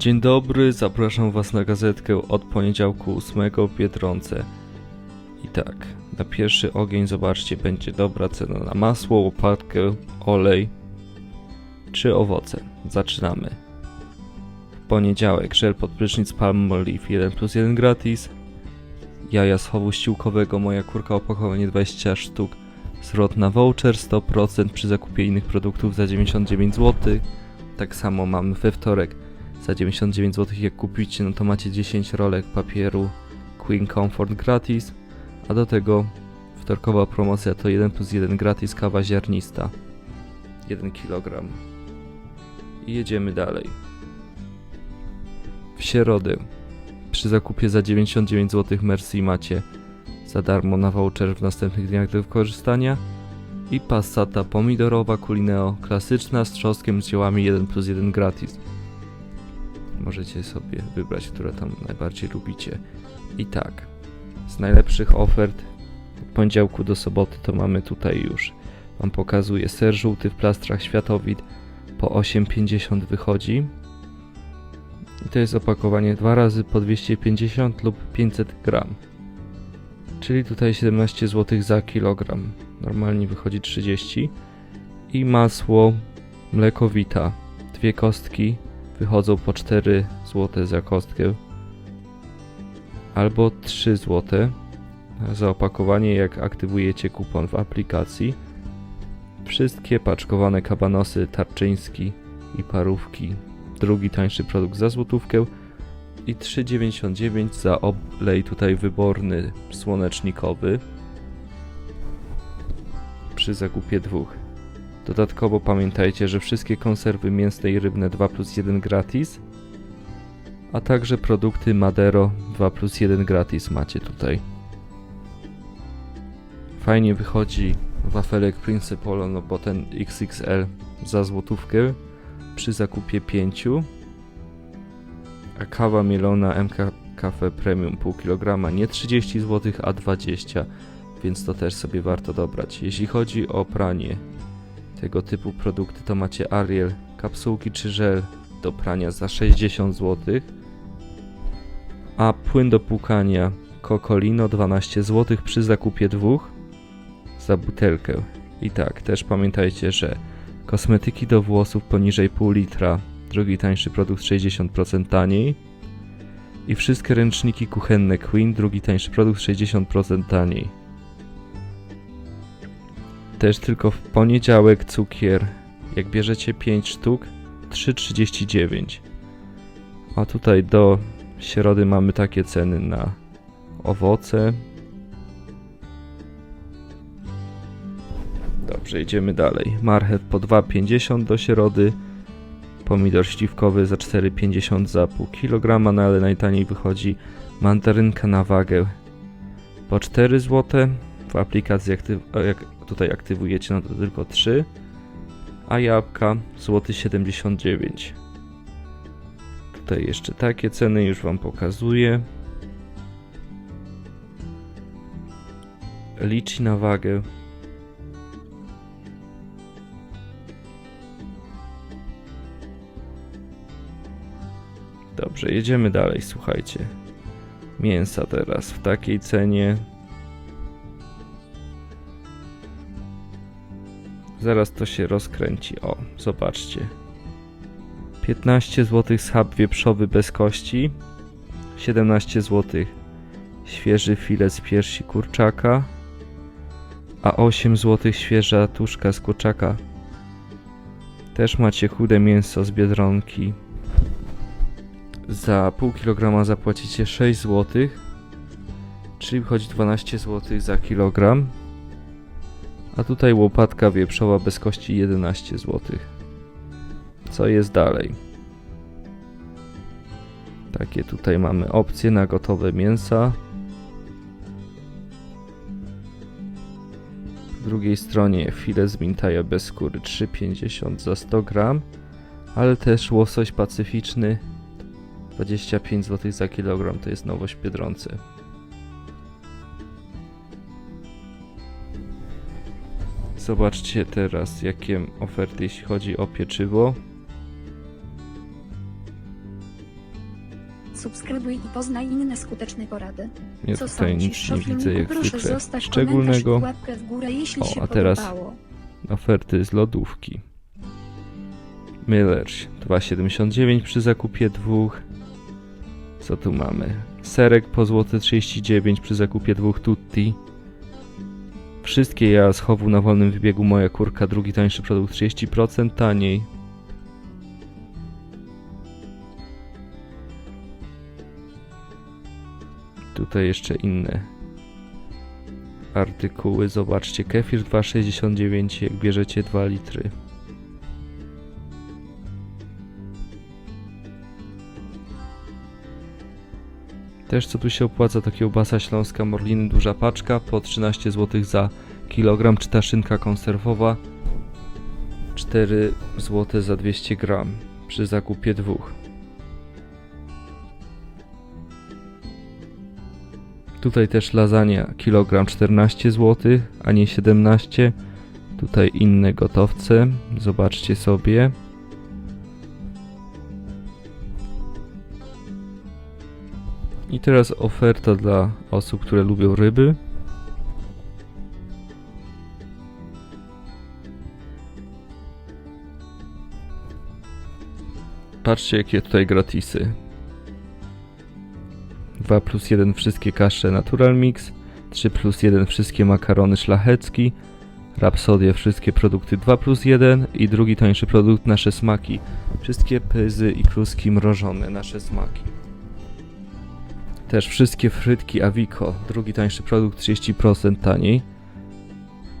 Dzień dobry, zapraszam Was na gazetkę od poniedziałku 8 w Biedronce. I tak, na pierwszy ogień zobaczcie, będzie dobra cena na masło, łopatkę, olej czy owoce. Zaczynamy. W poniedziałek żel pod prysznic Palmolive 1 plus 1 gratis. Jaja z chowu ściółkowego, moja kurka opakowanie 20 sztuk. Zwrot na voucher 100% przy zakupie innych produktów za 99 zł. Tak samo mamy we wtorek za 99 zł jak kupicie, no to macie 10 rolek papieru Queen Comfort gratis, a do tego wtorkowa promocja to 1 plus 1 gratis kawa ziarnista 1 kg. I jedziemy dalej. W środę przy zakupie za 99 zł Mercy macie za darmo na voucher w następnych dniach do wykorzystania i passata pomidorowa Culineo klasyczna z trzoskiem z ziołami 1 plus 1 gratis. Możecie sobie wybrać, które tam najbardziej lubicie. I tak, z najlepszych ofert od poniedziałku do soboty to mamy tutaj już. Wam pokazuję ser żółty w plastrach Światowid po 8,50 wychodzi. I to jest opakowanie dwa razy po 250 lub 500 gram. Czyli tutaj 17 zł za kilogram. Normalnie wychodzi 30. I masło mlekowita. Dwie kostki wychodzą po 4 zł za kostkę. Albo 3 zł za opakowanie, jak aktywujecie kupon w aplikacji. Wszystkie paczkowane kabanosy Tarczyński i parówki. Drugi tańszy produkt za złotówkę i 3,99 za olej tutaj wyborny słonecznikowy przy zakupie dwóch. Dodatkowo pamiętajcie, że wszystkie konserwy mięsne i rybne 2 plus 1 gratis, a także produkty Madero 2 plus 1 gratis macie tutaj. Fajnie wychodzi wafelek Principolo, no bo ten XXL za złotówkę przy zakupie 5 a kawa mielona MK Cafe Premium pół kilograma nie 30 zł, a 20, więc to też sobie warto dobrać. Jeśli chodzi o pranie tego typu produkty, to macie Ariel, kapsułki czy żel do prania za 60 zł, a płyn do płukania Cocolino 12 zł przy zakupie dwóch za butelkę. I tak, też pamiętajcie, że kosmetyki do włosów poniżej pół litra drugi tańszy produkt 60% taniej. I wszystkie ręczniki kuchenne Queen, drugi tańszy produkt 60% taniej. Też tylko w poniedziałek cukier, jak bierzecie 5 sztuk, 3,39. A tutaj do środy mamy takie ceny na owoce. Dobrze, idziemy dalej. Marchew po 2,50 do środy pomidor śliwkowy za 4,50 za pół kilograma, no ale najtaniej wychodzi mandarynka na wagę po 4 zł. W aplikacji aktyw- tutaj aktywujecie, no to tylko 3, a jabłka złoty 79. Tutaj jeszcze takie ceny już Wam pokazuję. Liczy na wagę Dobrze, jedziemy dalej, słuchajcie. Mięsa teraz w takiej cenie. Zaraz to się rozkręci. O, zobaczcie. 15 zł schab wieprzowy bez kości. 17 zł świeży filet z piersi kurczaka. A 8 zł świeża tuszka z kurczaka. Też macie chude mięso z biedronki. Za pół kilograma zapłacicie 6 zł, czyli wychodzi 12 zł za kilogram. A tutaj łopatka wieprzowa bez kości 11 zł. Co jest dalej? Takie tutaj mamy opcje na gotowe mięsa. Po drugiej stronie filet z mintaja bez skóry 3,50 za 100 gram, ale też łosoś pacyficzny 25 zł za kilogram to jest nowość w Zobaczcie teraz jakie oferty jeśli chodzi o pieczywo. Subskrybuj i poznaj inne skuteczne porady. Ja Co tutaj nic nie widzę jak zwykle szczególnego. górę, O, się a teraz- podobało. Oferty z lodówki. Miller's 2,79 przy zakupie dwóch. Co tu mamy? Serek po złote 39 przy zakupie dwóch tutti. Wszystkie ja z chowu na wolnym wybiegu moja kurka, drugi tańszy produkt 30% taniej. Tutaj jeszcze inne artykuły. Zobaczcie, kefir 2,69 jak bierzecie 2 litry. Też co tu się opłaca to kiełbasa śląska Morliny duża paczka po 13 zł za kilogram, czy ta szynka konserwowa 4 zł za 200 gram przy zakupie dwóch. Tutaj też lasagna kilogram 14 zł, a nie 17. Tutaj inne gotowce. Zobaczcie sobie. I teraz oferta dla osób, które lubią ryby. Patrzcie jakie tutaj gratisy. 2 plus 1 wszystkie kasze Natural Mix, 3 plus 1 wszystkie makarony szlachecki, Rapsodie wszystkie produkty 2 plus 1 i drugi tańszy produkt nasze smaki. Wszystkie pyzy i kluski mrożone nasze smaki. Też wszystkie frytki Avico, drugi tańszy produkt 30% taniej.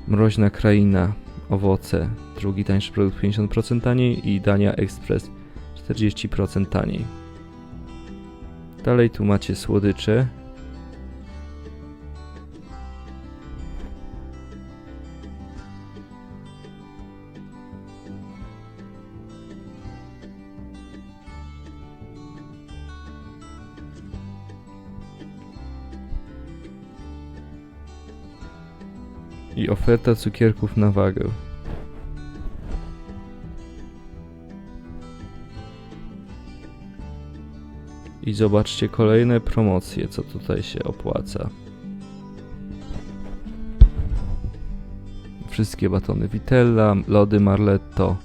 Mroźna kraina, owoce, drugi tańszy produkt 50% taniej i Dania Express 40% taniej. Dalej tu macie słodycze. I oferta cukierków na wagę. I zobaczcie kolejne promocje, co tutaj się opłaca. Wszystkie batony Vitella, lody Marletto,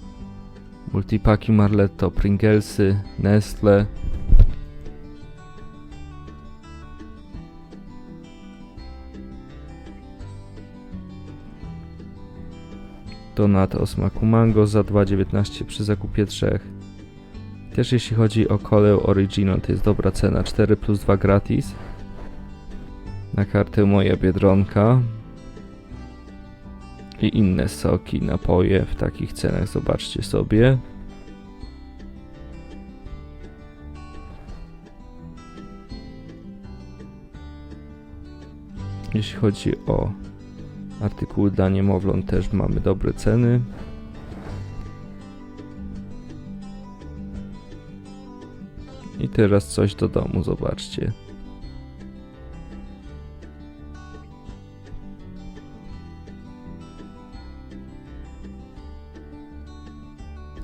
multipaki Marletto, Pringlesy, Nestle. Donat o smaku mango za 2,19 przy zakupie trzech. Też jeśli chodzi o kolę Original, to jest dobra cena, 4 plus 2 gratis. Na kartę moja Biedronka. I inne soki, napoje w takich cenach, zobaczcie sobie. Jeśli chodzi o artykuły dla niemowląt, też mamy dobre ceny. I teraz coś do domu, zobaczcie.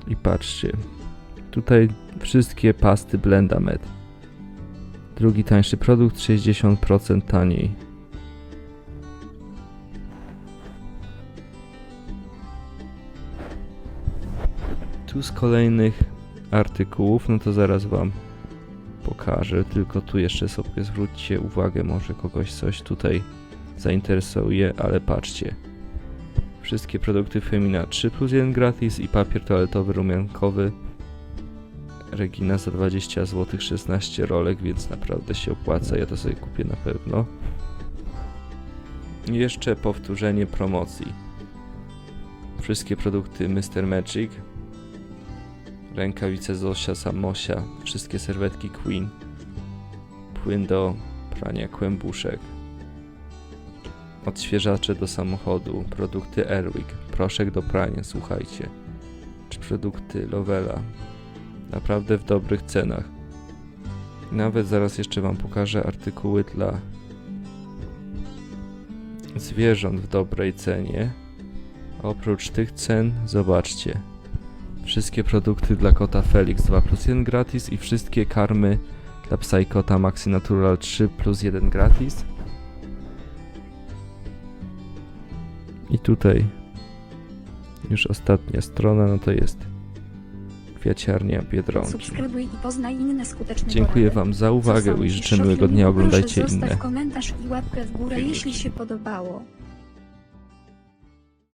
I patrzcie. Tutaj wszystkie pasty Blendamed. Drugi tańszy produkt 60% taniej. Tu z kolejnych artykułów, no to zaraz wam pokażę, tylko tu jeszcze sobie zwróćcie uwagę, może kogoś coś tutaj zainteresuje, ale patrzcie. Wszystkie produkty Femina 3 plus 1 gratis i papier toaletowy rumiankowy Regina za 20 zł 16 rolek, więc naprawdę się opłaca, ja to sobie kupię na pewno. I jeszcze powtórzenie promocji. Wszystkie produkty Mr. Magic rękawice Zosia Samosia, wszystkie serwetki Queen, płyn do prania kłębuszek, odświeżacze do samochodu, produkty Airwick, proszek do prania, słuchajcie, czy produkty Lovela, naprawdę w dobrych cenach. Nawet zaraz jeszcze Wam pokażę artykuły dla zwierząt w dobrej cenie. Oprócz tych cen, zobaczcie, Wszystkie produkty dla kota Felix 2 plus 1 gratis i wszystkie karmy Dla Psychota Maxi Natural 3 plus 1 gratis. I tutaj już ostatnia strona, no to jest kwiaciarnia Biedronki. Subskrybuj i poznaj inne skuteczne Dziękuję porady. Wam za uwagę i życzę miłego dnia. Oglądajcie Proszę inne. Komentarz i łapkę w górę, jeśli się podobało.